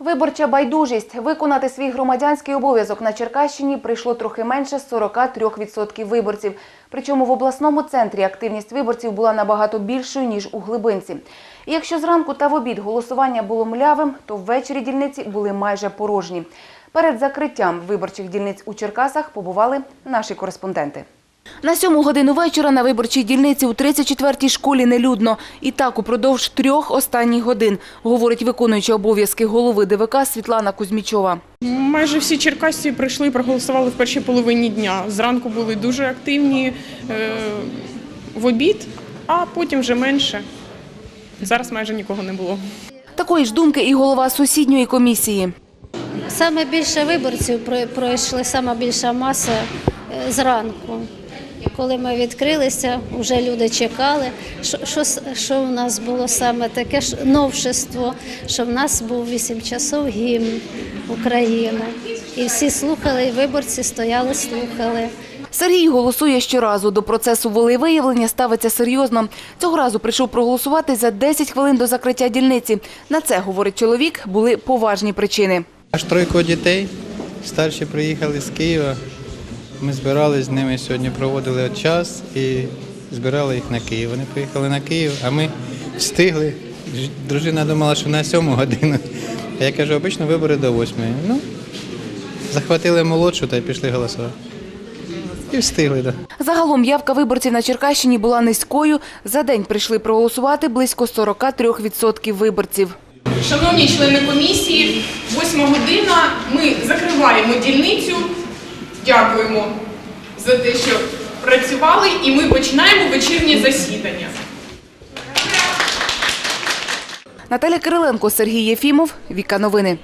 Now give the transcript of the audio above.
Виборча байдужість. Виконати свій громадянський обов'язок на Черкащині прийшло трохи менше 43% виборців. Причому в обласному центрі активність виборців була набагато більшою, ніж у Глибинці. І якщо зранку та в обід голосування було млявим, то ввечері дільниці були майже порожні. Перед закриттям виборчих дільниць у Черкасах побували наші кореспонденти. На сьому годину вечора на виборчій дільниці у 34-й школі нелюдно. І так упродовж трьох останніх годин, говорить виконуюча обов'язки голови ДВК Світлана Кузьмічова. Майже всі черкасці прийшли і проголосували в першій половині дня. Зранку були дуже активні е, в обід, а потім вже менше. Зараз майже нікого не було. Такої ж думки і голова сусідньої комісії. Саме більше виборців прой- пройшли, сама більша маса е, зранку. Коли ми відкрилися, вже люди чекали. Що, що, с- що в нас було саме таке ж новшество, що в нас був 8 часов гімн України. І всі слухали, і виборці стояли, слухали. Сергій голосує щоразу. До процесу волевиявлення ставиться серйозно. Цього разу прийшов проголосувати за 10 хвилин до закриття дільниці. На це, говорить чоловік, були поважні причини. Аж тройко дітей. Старші приїхали з Києва. Ми збирали з ними сьогодні, проводили час і збирали їх на Київ. Вони приїхали на Київ, а ми встигли. Дружина думала, що на сьому годину. А я кажу, обично вибори до восьмої. Ну, захватили молодшу та й пішли голосувати. І встигли. Да. Загалом явка виборців на Черкащині була низькою. За день прийшли проголосувати близько 43% виборців. Шановні члени комісії, восьма година. Ми закриваємо дільницю. Дякуємо за те, що працювали, і ми починаємо вечірнє засідання. Наталя Кириленко, Сергій Єфімов, Віка Новини.